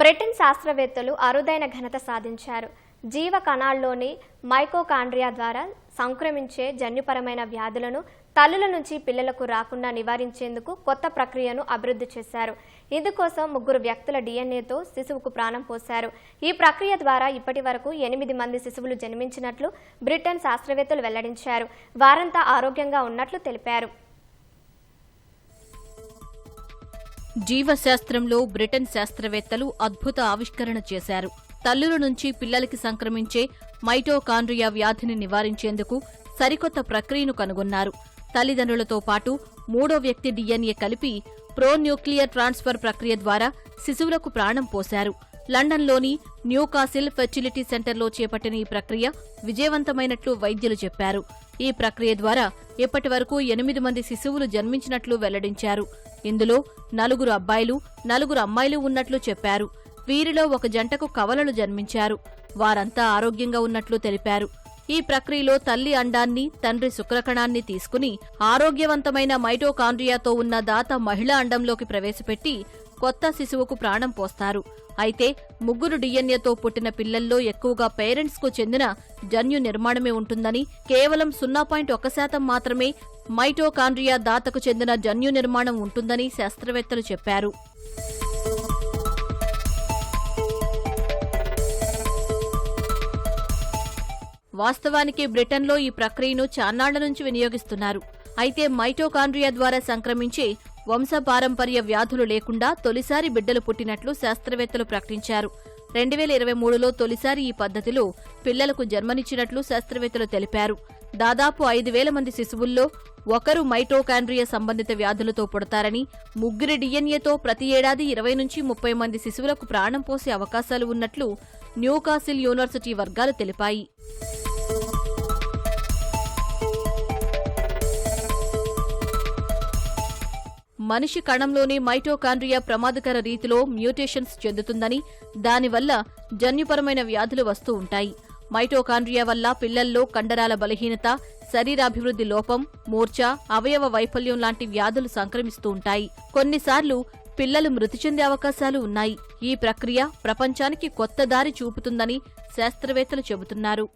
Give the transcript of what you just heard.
Britain శాస్త్రవేత్తలు అరుదైన ఘనత సాధించారు. జీవ కణాల్లోని మైకోకాండ్రియా ద్వారా సంక్రమించే జన్యుపరమైన వ్యాధులను తల్లుల నుంచి పిల్లలకు రాకుండా నివారించేందుకు కొత్త ప్రక్రియను అభివృద్ధి చేశారు. ఇందుకోసం ముగ్గురు వ్యక్తుల డిఎన్ఏతో శిశువుకు ప్రాణం పోశారు. ఈ ప్రక్రియ ద్వారా ఇప్పటి వరకు ఎనిమిది మంది శిశువులు జన్మించినట్లు బ్రిటన్ శాస్త్రవేత్తలు వెల్లడించారు. వారంతా ఆరోగ్యంగా ఉన్నట్లు తెలిపారు. జీవశాస్త్రంలో బ్రిటన్ శాస్త్రవేత్తలు అద్భుత ఆవిష్కరణ చేశారు. తల్లుల నుంచి పిల్లలకి సంక్రమించే మైటోకాండ్రియా వ్యాధిని నివారించేందుకు సరికొత్త ప్రక్రియను కనుగొన్నారు. తల్లిదండ్రులతో పాటు మూడో వ్యక్తి డిఎన్ఏ కలిపి ప్రోన్యూక్లియర్ ట్రాన్స్ఫర్ ప్రక్రియ ద్వారా శిశువులకు ప్రాణం పోశారు. లండన్లోని న్యూకాసిల్ ఫెర్టిలిటీ సెంటర్లో చేపట్టిన ఈ ప్రక్రియ విజయవంతమైనట్లు వైద్యులు చెప్పారు. ఈ ప్రక్రియ ద్వారా ఇప్పటి వరకు ఎనిమిది మంది శిశువులు జన్మించినట్లు వెల్లడించారు. ఇందులో నలుగురు అబ్బాయిలు నలుగురు అమ్మాయిలు ఉన్నట్లు చెప్పారు. వీరిలో ఒక జంటకు కవలలు జన్మించారు. వారంతా ఆరోగ్యంగా ఉన్నట్లు తెలిపారు. ఈ ప్రక్రియలో తల్లి అండాన్ని తండ్రి శుక్రకణాన్ని తీసుకుని ఆరోగ్యవంతమైన మైటోకాండ్రియాతో ఉన్న దాత మహిళా అండంలోకి ప్రవేశపెట్టి కొత్త శిశువుకు ప్రాణం పోస్తారు. అయితే ముగ్గురు డిఎన్ఏతో పుట్టిన పిల్లల్లో ఎక్కువగా పేరెంట్స్కు చెందిన జన్యు నిర్మాణమే ఉంటుందని కేవలం సున్నా పాయింట్ ఒక శాతం మాత్రమే మైటోకాండ్రియా దాతకు చెందిన జన్యు నిర్మాణం ఉంటుందని శాస్త్రవేత్తలు చెప్పారు. వాస్తవానికి బ్రిటన్లో ఈ ప్రక్రియను చాన్నాళ్ళ నుంచి వినియోగిస్తున్నారు. అయితే మైటోకాండ్రియా ద్వారా సంక్రమించే వంశపారంపర్య వ్యాధులు లేకుండా తొలిసారి బిడ్డలు పుట్టినట్లు శాస్త్రవేత్తలు ప్రకటించారు. రెండు వేల ఇరవై మూడులో తొలిసారి ఈ పద్ధతిలో పిల్లలకు జన్మనిచ్చినట్లు శాస్త్రవేత్తలు తెలిపారు. దాదాపు ఐదు వేల మంది శిశువుల్లో ఒకరు మైటోకాండ్రియా సంబంధిత వ్యాధులతో పుడతారని ముగ్గురి డిఎన్ఏతో ప్రతి ఏడాది ఇరవై నుంచి ముప్పై మంది శిశువులకు ప్రాణం పోసే అవకాశాలు ఉన్నట్లు న్యూకాసిల్ యూనివర్సిటీ వర్గాలు తెలిపాయి. మనిషి కణంలోని మైటోకాండ్రియా ప్రమాదకర రీతిలో మ్యూటేషన్స్ చెందుతుందని దానివల్ల జన్యుపరమైన వ్యాధులు వస్తూ ఉంటాయి. మైటోకాండ్రియా వల్ల పిల్లల్లో కండరాల బలహీనత శరీరాభివృద్ధి లోపం మూర్ఛ అవయవ వైఫల్యం లాంటి వ్యాధులు సంక్రమిస్తూ ఉంటాయి. కొన్నిసార్లు పిల్లలు మృతి చెందే అవకాశాలు ఉన్నాయి. ఈ ప్రక్రియ ప్రపంచానికి కొత్త దారి చూపుతుందని శాస్త్రవేత్తలు చెబుతున్నారు.